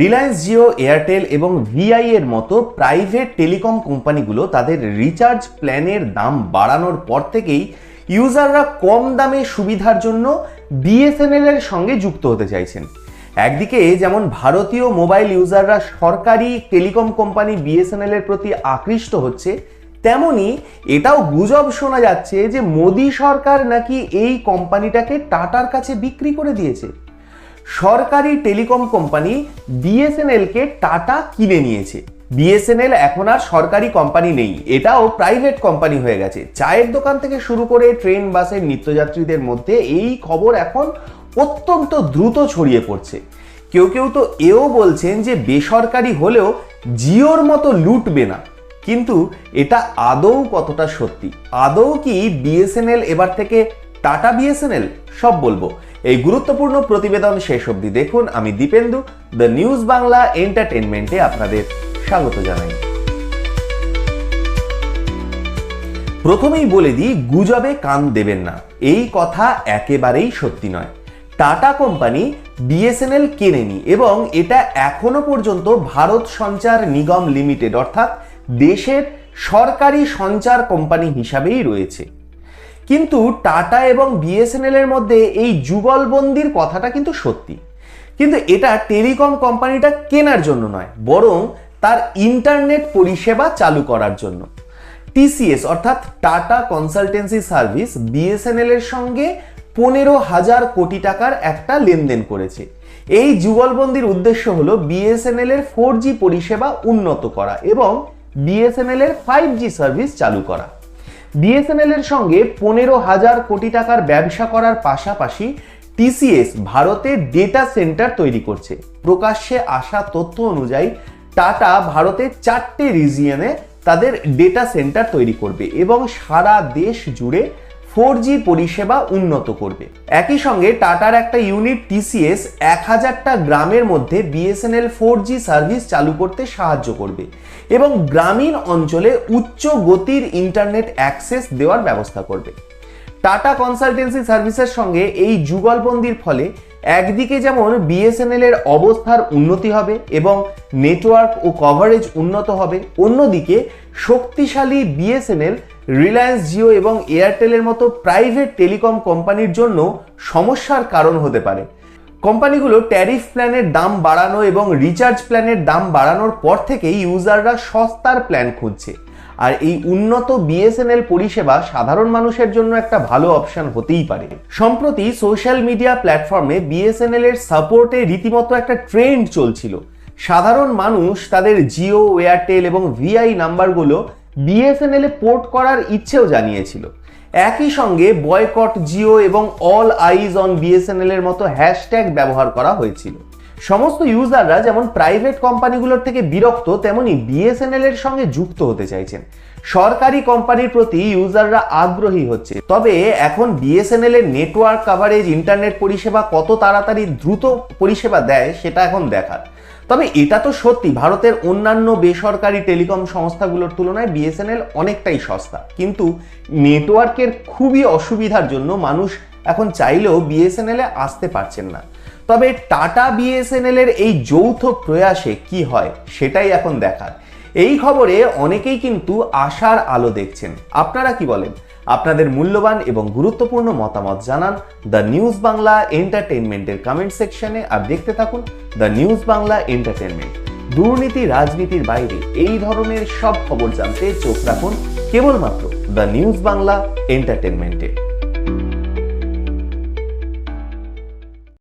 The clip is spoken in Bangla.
রিলায়েন্স জিও এয়ারটেল এবং ভিআই এর মতো প্রাইভেট টেলিকম কোম্পানিগুলো তাদের রিচার্জ প্ল্যানের দাম বাড়ানোর পর থেকেই ইউজাররা কম দামে সুবিধার জন্য বিএসএনএল এর সঙ্গে যুক্ত হতে চাইছেন। একদিকে যেমন ভারতীয় মোবাইল ইউজাররা সরকারি টেলিকম কোম্পানি বিএসএনএল এর প্রতি আকৃষ্ট হচ্ছে তেমনি এটাও গুজব শোনা যাচ্ছে যে মোদী সরকার নাকি এই কোম্পানিটাকে টাটার কাছে বিক্রি করে দিয়েছে। সরকারি টেলিকম কোম্পানি বিএসএনএলকে টাটা কিনে নিয়েছে। বিএসএনএল এখন আর সরকারি কোম্পানি নেই, এটাও প্রাইভেট কোম্পানি হয়ে গেছে। চায়ের দোকান থেকে শুরু করে ট্রেন, বাসের নিত্যযাত্রীদের মধ্যে এই খবর এখন অত্যন্ত দ্রুত ছড়িয়ে পড়ছে। কেউ কেউ তো এও বলছেন যে বেসরকারি হলেও জিওর মতো লুটবে না। কিন্তু এটা আদৌ কতটা সত্যি? আদৌ কি বিএসএনএল এবার থেকে টাটা বিএসএনএল? সব বলব। এই গুরুত্বপূর্ণ প্রতিবেদন শেষ অবধি দেখুন। আমি দীপেন্দু, দ্য নিউজ বাংলা এন্টারটেনমেন্টে আপনাদের স্বাগত জানাই। প্রথমেই বলে দিই, গুজবে কান দেবেন না। এই কথা একেবারেই সত্যি নয়। টাটা কোম্পানি বিএসএনএল কেনেনি এবং এটা এখনও পর্যন্ত ভারত সঞ্চার নিগম লিমিটেড, অর্থাৎ দেশের সরকারি সঞ্চার কোম্পানি হিসাবেই রয়েছে। কিন্তু টাটা এবং বিএসএনএল এর মধ্যে এই যুগলবন্দির কথাটা কিন্তু সত্যি। কিন্তু এটা টেলিকম কোম্পানিটা কেনার জন্য নয়, বরং তার ইন্টারনেট পরিষেবা চালু করার জন্য। টিসিএস অর্থাৎ টাটা কনসালটেন্সি সার্ভিস বিএসএনএল এর সঙ্গে পনেরো হাজার কোটি টাকার একটা লেনদেন করেছে। এই যুগলবন্দির উদ্দেশ্য হলো বিএসএনএল এর ফোর জি পরিষেবা উন্নত করা এবং বিএসএনএল এর ফাইভ জি সার্ভিস চালু করা। বিএসএনএল এর সঙ্গে পনেরো হাজার কোটি টাকার ব্যবসা করার পাশাপাশি টিসিএস ভারতে ডেটা সেন্টার তৈরি করছে। প্রকাশ্যে আসা তথ্য অনুযায়ী টাটা ভারতের চারটে রিজিয়নে তাদের ডেটা সেন্টার তৈরি করবে এবং সারা দেশ জুড়ে ফোর জি পরিষেবা উন্নত করবে। একই সঙ্গে টাটার একটা ইউনিট টিসিএস এক হাজারটা গ্রামের মধ্যে বিএসএনএল ফোর জি সার্ভিস চালু করতে সাহায্য করবে এবং গ্রামীণ অঞ্চলে উচ্চ গতির ইন্টারনেট অ্যাক্সেস দেওয়ার ব্যবস্থা করবে। টাটা কনসালটেন্সি সার্ভিসের সঙ্গে এই যুগলবন্দির ফলে একদিকে যেমন বিএসএনএল এর অবস্থার উন্নতি হবে এবং নেটওয়ার্ক ও কভারেজ উন্নত হবে, অন্যদিকে শক্তিশালী বিএসএনএল রিলায়েন্স জিও এবং এয়ারটেলের মতো প্রাইভেট টেলিকম কোম্পানির জন্য সমস্যার কারণ হতে পারে। কোম্পানিগুলো ট্যারিফ প্ল্যানের দাম বাড়ানো এবং রিচার্জ প্ল্যানের দাম বাড়ানোর পর থেকেই ইউজাররা সস্তার প্ল্যান খুঁজছে। আর এই উন্নত বিএসএনএল পরিষেবা সাধারণ মানুষের জন্য একটা ভালো অপশন হতেই পারে। সম্প্রতি সোশ্যাল মিডিয়া প্ল্যাটফর্মে বিএসএনএল এর সাপোর্টে রীতিমতো একটা ট্রেন্ড চলছিল। সাধারণ মানুষ তাদের জিও এয়ারটেল এবং ভিআই নাম্বারগুলো বিএসএনএল এ পোর্ট করার ইচ্ছেও জানিয়েছিল। একই সঙ্গে বয়কট জিও এবং অল আইজ অন বিএসএনএল এর মতো হ্যাশট্যাগ ব্যবহার করা হয়েছিল। সমস্ত ইউজাররা যেমন প্রাইভেট কোম্পানিগুলোর থেকে বিরক্ত, তেমনি বিএসএনএল এর সঙ্গে যুক্ত হতে চাইছেন। সরকারি কোম্পানির প্রতি ইউজাররা আগ্রহী হচ্ছে। তবে এখন বিএসএনএল এর নেটওয়ার্ক কাভারেজ ইন্টারনেট পরিষেবা কত তাড়াতাড়ি দ্রুত পরিষেবা দেয়, সেটা এখন দেখার। তবে এটা তো সত্যি, ভারতের অন্যান্য বেসরকারি টেলিকম সংস্থাগুলোর তুলনায় বিএসএনএল অনেকটাই সস্তা। কিন্তু নেটওয়ার্কের খুবই অসুবিধার জন্য মানুষ এখন চাইলেও বিএসএনএল এ আসতে পারছেন না। তবে টাটা বিএসএনএল এর এই যৌথ প্রয়াসে কি হয় সেটাই এখন দেখার। এই খবরে অনেকেই কিন্তু আশার আলো দেখছেন। আপনারা কি বলেন? আপনাদের মূল্যবান এবং গুরুত্বপূর্ণ মতামত জানান দ্য নিউজ বাংলা এন্টারটেনমেন্টের কমেন্ট সেকশনে আর দেখতে থাকুন দ্য নিউজ বাংলা এন্টারটেনমেন্ট দুর্নীতি, রাজনীতির বাইরে এই ধরনের সব খবর জানতে চোখ রাখুন। কেবলমাত্র দ্য নিউজ বাংলা এন্টারটেনমেন্টে